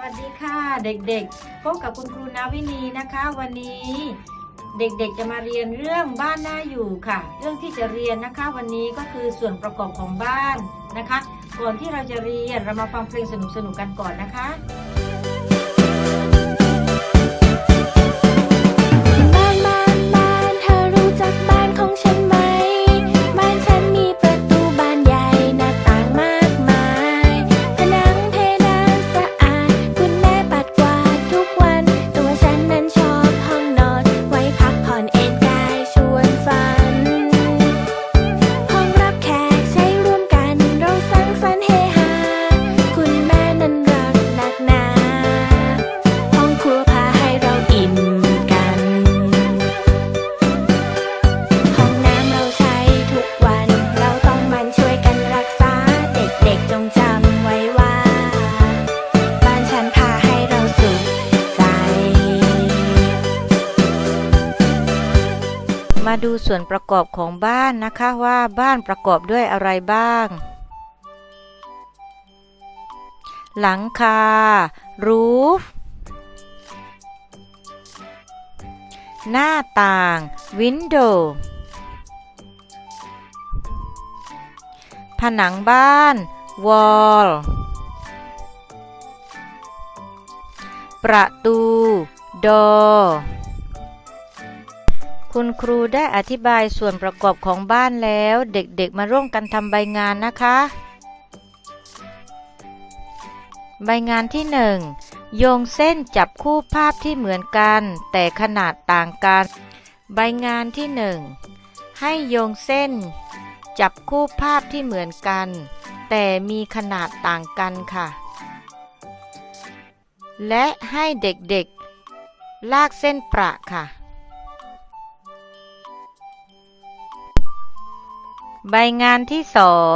วัสดีค่ะเด็กๆ พบกับคุณครูนาวินีนะคะ วันนี้เด็กๆจะมาเรียนเรื่องบ้านน่าอยู่ค่ะ เรื่องที่จะเรียนนะคะ วันนี้ก็คือส่วนประกอบของบ้านนะคะ ก่อนที่เราจะเรียนเรามาฟังเพลงสนุกๆกันก่อนนะคะ มาดูส่วนประกอบของบ้านนะคะว่าบ้านประกอบด้วยอะไรบ้าง หลังคา roof หน้าต่าง window ผนังบ้าน wall ประตู door คุณครูได้อธิบายส่วนประกอบของบ้านแล้ว เด็กๆมาร่วมกันทำใบงานนะคะ ใบงานที่ 1 โยงเส้นจับคู่ภาพที่เหมือนกัน แต่ขนาดต่างกัน ใบงานที่ 1 ให้โยงเส้น จับคู่ภาพที่เหมือนกัน แต่มีขนาดต่างกันค่ะ และให้เด็กๆ ลากเส้นประค่ะ ใบงานที่สอง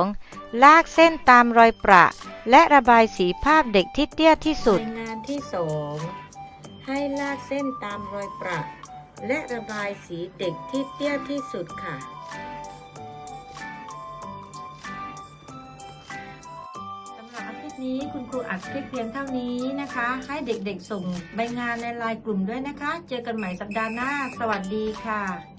ลากเส้นตามรอยประ และระบายสีภาพเด็กที่เตี้ยที่สุด ใบงานที่สองให้ลากเส้นตามรอยประ และระบายสีเด็กที่เตี้ยที่สุดค่ะ สำหรับอาทิตย์นี้คุณครูอัดคลิปเพียงเท่านี้นะคะ ให้เด็กๆส่งใบงานในไลน์กลุ่มด้วยนะคะ เจอกันใหม่สัปดาห์หน้า สวัสดีค่ะ